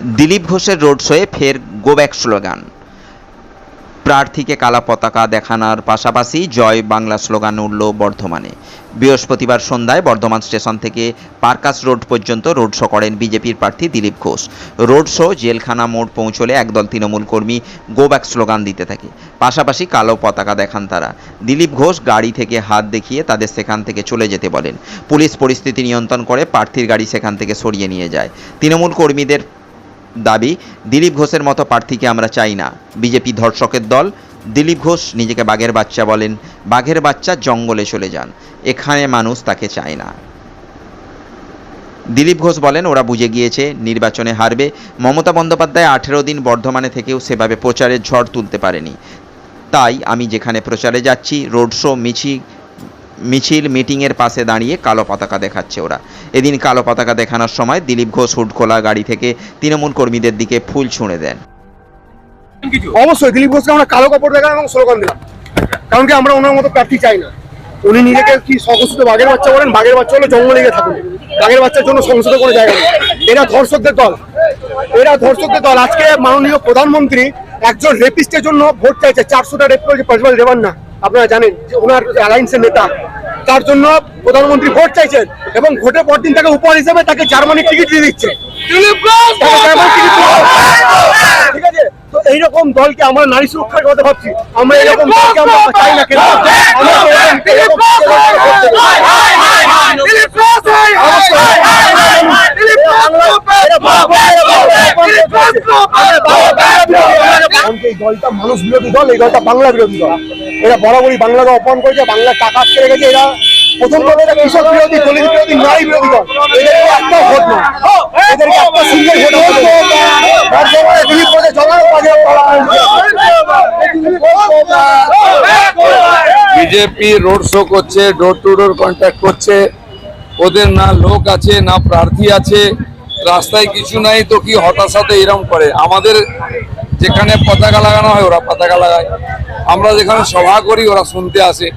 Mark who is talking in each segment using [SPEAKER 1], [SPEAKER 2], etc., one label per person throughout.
[SPEAKER 1] দিলীপ ঘোষের রোড শোয়ে ফের go back slogan প্রার্থীকে কালা পতাকা দেখানোর পাশাপাশি জয় বাংলা স্লোগান উঠল বর্ধমানে। বৃহস্পতিবার সন্ধ্যায় বর্ধমান স্টেশন থেকে পার্কাস রোড পর্যন্ত রোড শো করেন বিজেপির প্রার্থী দিলীপ ঘোষ। রোড শো জেলখানা মোড় পৌঁছলে একদল তৃণমূল কর্মী গো ব্যাক স্লোগান দিতে থাকে। পাশাপাশি কালো পতাকা দেখান তারা। দিলীপ ঘোষ গাড়ি থেকে হাত দেখিয়ে তাদের সেখান থেকে চলে যেতে বলেন। পুলিশ পরিস্থিতি নিয়ন্ত্রণ করে প্রার্থীর গাড়ি সেখান থেকে সরিয়ে নিয়ে যায়। তৃণমূল কর্মীদের দাবি, দিলীপ ঘোষের মতো প্রার্থীকে আমরা চাই না। বিজেপি ধর্ষকের দল, দিলীপ ঘোষ নিজেকে বাঘের বাচ্চা বলেন, বাঘের বাচ্চা জঙ্গলে চলে যান, এখানে মানুষ তাকে চায় না। দিলীপ ঘোষ বলেন, ওরা বুঝে গিয়েছে, নির্বাচনে হারবে। মমতা বন্দ্যোপাধ্যায় আঠেরো দিন বর্ধমানে থেকেও সেভাবে প্রচারের ঝড় তুলতে পারেনি। তাই আমি যেখানে প্রচারে যাচ্ছি, রোড শো, মিছিল মিছিল মিটিংয়ের পাশে দাঁড়িয়ে কালো পতাকা দেখাচ্ছে ওরা। এদিন কালো পতাকা দেখানোর সময় দিলীপ ঘোষ হুড খোলা গাড়ি থেকে তৃণমূল কর্মীদের দিকে ফুল ছুঁড়ে দেন।
[SPEAKER 2] অবশ্যই, দিলীপ ঘোষকে আমরা কালো কাপড় দেখালাম এবং স্লোগান দিলাম। কারণ কি, আমরা ওনার মতো প্রার্থী চাই না। উনি নিজেকে কি সংসদ বাঘের বাচ্চা বলেন? বাঘের বাচ্চা হলে জঙ্গলে গিয়ে থাকুন। বাঘের বাচ্চার জন্য সংসদে কোনো জায়গা নেই। এরা ধর্ষকদের দল। এরা ধর্ষকদের দল। আজকে মাননীয় প্রধানমন্ত্রী একজন রেপিস্টের জন্য ভোট চাইছে। চারশোটা রেপ করেছে পজবাল দেওয়ান না আপনারা জানেন যে ওনার অ্যালায়েন্সের নেতা তার জন্য প্রধানমন্ত্রী ভোট চাইছেন এবং ভোটের পর দিন তাকে উপহার হিসেবে তাকে জার্মানির টিকিট দিয়ে দিচ্ছে। ঠিক আছে তো এইরকম দলকে আমরা নারী সুরক্ষার কথা ভাবছি আমরা এরকম দলকে আমরা চাই না কেন দলটা মানুষ বিরোধী দল এই দলটা বাংলা বিরোধী দল এরা বরাবরই বাংলাকে অপমান করেছে বাংলা টাকা আটকে রেখেছে, এরা প্রথম কৃষক বিরোধী, দলিত বিরোধী নারী বিরোধী দল। একটা ভোট না। এদের একটা
[SPEAKER 3] বিজেপি রোড শো করছে ডোর টু ডোর কন্ট্যাক্ট করছে। ওদের না লোক আছে, না প্রার্থী আছে। রাস্তায় কিছু নাই তো কি হতাশাতে এরম করে? আমাদের যেখানে পতাকা লাগানো হয়, ওরা পতাকা লাগায়। আমরা যেখানে সভা করি ওরা শুনতে আসে।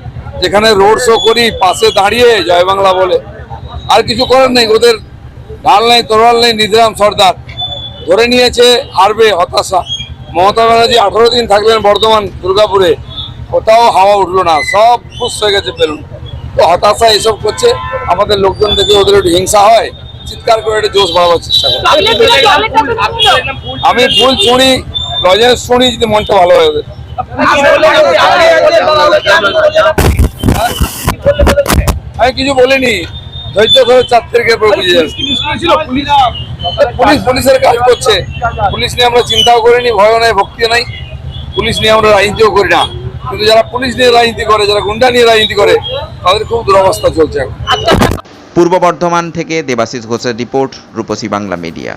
[SPEAKER 3] যেখানে রোড শো করি পাশে দাঁড়িয়ে জয় বাংলা বলে। আর কিছু করার নেই ওদের ঢাল নেই তরোয়াল নেই নিধিরাম সর্দার। ধরে নিয়েছে হারবে হতাশা। মমতা ব্যানার্জি আঠারো দিন থাকলেন বর্ধমান দুর্গাপুরে। কোথাও হাওয়া উঠল না সব খুশ হয়ে গেছে বেলুন। তো হতাশা এসব করছে আমাদের লোকজন দেখে ওদের একটু হিংসা হয় চিৎকার করে একটু জোশ বাড়াবার চেষ্টা করে। আমি ফুল ছুঁড়ি লজেন্স ছুঁড়ি যদি মনটা ভালো হয়ে যাবে আমি কিছু বলিনি। ধৈর্য ধরে চার তারিখের পর পুলিশ পুলিশের কাজ করছে। পুলিশ নিয়ে আমরা চিন্তাও করিনি ভয়ও নাই ভক্তিও নাই। পুলিশ নিয়ে আমরা রাজনীতিও করি না। কিন্তু যারা পুলিশ নিয়ে রাজনীতি করে যারা গুন্ডা নিয়ে রাজনীতি করে তাদের খুব দুরবস্থা চলছে এখন।
[SPEAKER 1] পূর্ব বর্ধমান থেকে দেবাশিস ঘোষের রিপোর্ট রূপসী বাংলা মিডিয়া।